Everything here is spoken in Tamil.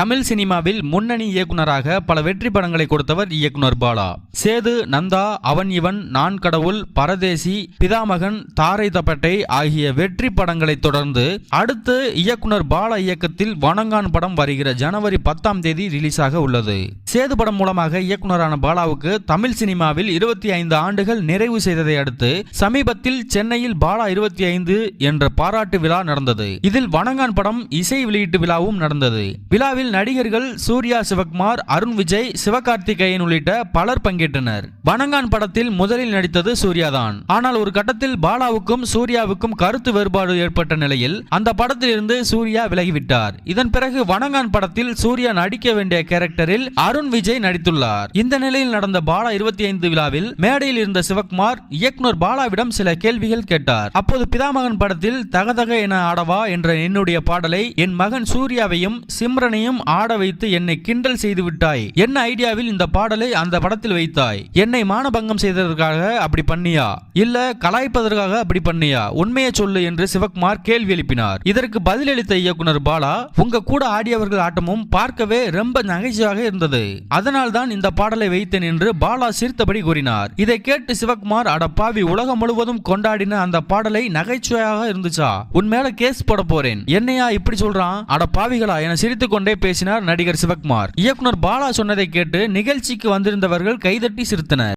தமிழ் சினிமாவில் முன்னணி இயக்குனராக பல வெற்றி படங்களை கொடுத்தவர் இயக்குனர் பாலா. சேது நந்தா அவன் இவன் நான் கடவுள் பரதேசி பிதாமகன் தாரை தப்பட்டை ஆகிய வெற்றி படங்களை தொடர்ந்து அடுத்து இயக்குனர் பாலா இயக்கத்தில் வணங்கான் படம் வருகிற ஜனவரி பத்தாம் தேதி ரிலீஸாக உள்ளது. சேது படம் மூலமாக இயக்குனரான பாலாவுக்கு தமிழ் சினிமாவில் இருபத்தி ஐந்து ஆண்டுகள் நிறைவு செய்ததை அடுத்து சமீபத்தில் சென்னையில் பாலா இருபத்தி ஐந்து என்ற பாராட்டு விழா நடந்தது. இதில் வணங்கான் படம் இசை வெளியீட்டு விழாவும் நடந்தது. விழாவில் நடிகர்கள் சூர்யா சிவகுமார் அருண் விஜய் சிவகார்த்திகேயன் உள்ளிட்ட பலர் பங்கேற்றனர். வணங்கான் படத்தில் முதலில் நடித்தது சூர்யாதான். ஆனால் ஒரு கட்டத்தில் பாலாவுக்கும் சூர்யாவுக்கும் கருத்து வேறுபாடு ஏற்பட்ட நிலையில் அந்த படத்திலிருந்து சூர்யா விலகிவிட்டார். இதன் பிறகு வணங்கான் படத்தில் சூர்யா நடிக்க வேண்டிய கேரக்டரில் அருண் விஜய் நடித்துள்ளார். இந்த நிலையில் நடந்த பாலா இருபத்தி ஐந்து விழாவில் மேடையில் இருந்த சிவகுமார் இயக்குனர் பாலாவிடம் சில கேள்விகள் கேட்டார். அப்போது பிதாமகன் படத்தில் தகதக என ஆடவா என்ற என்னுடைய பாடலை என் மகன் சூர்யாவையும் சிம்ரனையும் ஆட வைத்து என்னை கிண்டல் செய்து விட்டாய். என்ன ஐடியாவில் இந்த பாடலை அந்த படத்தில் வைத்தாய்? என்னை மானபங்கம் செய்ததற்காக அப்படி பண்ணியா? இல்ல கலாய்ப்பதற்காக அப்படி பண்ணியா? உண்மையை சொல்லு என்று சிவகுமார் கேள்வி எழுப்பினார். இதற்கு பதிலளித்த இயக்குனர் பாலா உங்க கூட ஆடியவர்கள் ஆட்டமும் பார்க்கவே ரொம்ப நகைச்சுவாக இருந்தது. அதனால் தான் இந்த பாடலை வைத்தேன் என்று பாலா சிரித்தபடி கூறினார். இதை கேட்டு சிவகுமார் அட பாவி உலகம் முழுவதும் கொண்டாடின அந்த பாடலை நகைச்சுவையாக இருந்துச்சா? உன் மேல கேஸ் போட போறேன். என்னையா இப்படி சொல்றான்? அட பாவிகளா என சிரித்துக் கொண்டே பேசினார் நடிகர் சிவகுமார். இயக்குனர் பாலா சொன்னதை கேட்டு நிகழ்ச்சிக்கு வந்திருந்தவர்கள் கைதட்டி சிரித்தனர்.